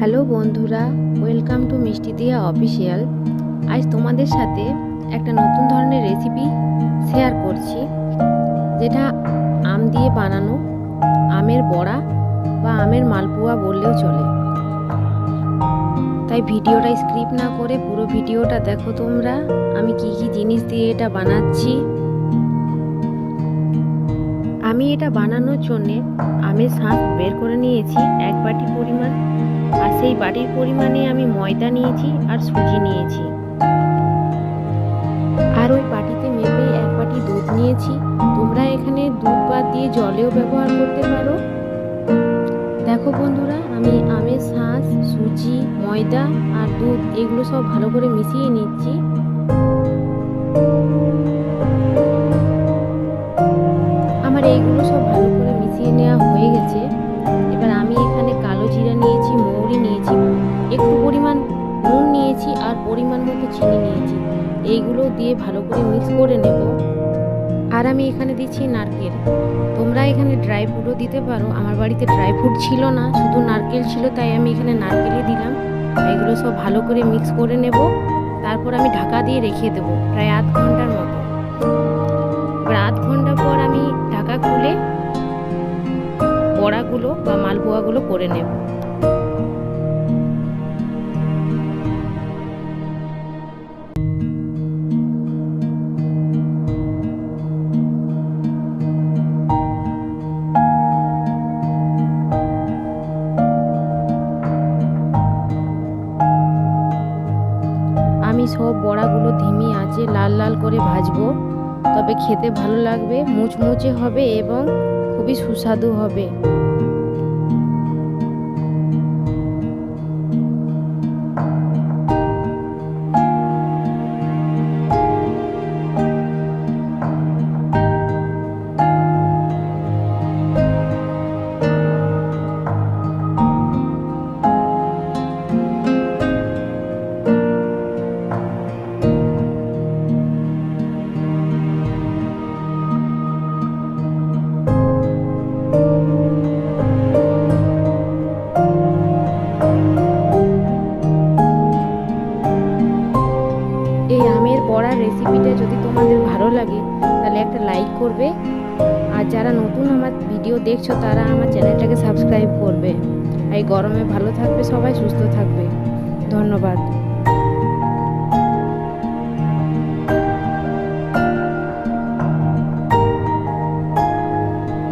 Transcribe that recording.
Hello বন্ধুরা, welcome to মিষ্টি দিয়া অফিসিয়াল। আজ তোমাদের সাথে একটা নতুন ধরনের রেসিপি শেয়ার করছি, যেটা আম দিয়ে বানানো, আমের বড়া বা আমের মালপোয়া বললেও চলে। তাই ভিডিওটা স্ক্রিপ্ট না করে পুরো ভিডিওটা দেখো তোমরা, আমি কি কি জিনিস দিয়ে এটা বানাচ্ছি আমি এটা বানানোর জন্যে আমের শাঁস বের করে নিয়েছি, এক বাটি পরিমাণ। আর সেই বাটির পরিমাণে আমি ময়দা নিয়েছি আর সুজি নিয়েছি। আর ওই বাটিতে মেপে এক বাটি দুধ নিয়েছি। তোমরা এখানে দুধ বাদ দিয়ে জলেও ব্যবহার করতে পারো। দেখো বন্ধুরা, আমি আমের শাঁস সুজি, ময়দা আর দুধ এগুলো সব ভালো করে মিশিয়ে নিচ্ছি। আমার এইগুলো সব ভালো করে মিশিয়ে নেওয়া হয়ে গেছে। এবার আমি এখানে কালো জিরা নিয়েছি, মৌরি নিয়েছি, একটু পরিমাণ নুন নিয়েছি আর পরিমাণ মতো চিনি নিয়েছি। এইগুলো দিয়ে ভালো করে মিক্স করে নেব। আর আমি এখানে দিচ্ছি নারকেল। তোমরা এখানে ড্রাই ফ্রুটও দিতে পারো। আমার বাড়িতে ড্রাই ফ্রুট ছিল না, শুধু নারকেল ছিল, তাই আমি এখানে নারকেলই দিলাম। এগুলো সব ভালো করে মিক্স করে নেব। তারপর আমি ঢাকা দিয়ে রেখে দেবো, প্রায় আধ ঘণ্টার মতো। বড়াগুলো বা মালপোয়াগুলো করে নেব। আমি সব বড়াগুলো ধিমি আছে লাল লাল করে ভাজবো। তবে খেতে ভালো লাগবে, মুচমুচে হবে এবং খুবই সুস্বাদু হবে। এই আমের পড়ার রেসিপিটা যদি তোমাদের ভালো লাগে, তাহলে একটা লাইক করবে। আর যারা নতুন আমার ভিডিও দেখছ, তারা আমার চ্যানেলটাকে সাবস্ক্রাইব করবে। এই গরমে ভালো থাকবে, সবাই সুস্থ থাকবে। ধন্যবাদ।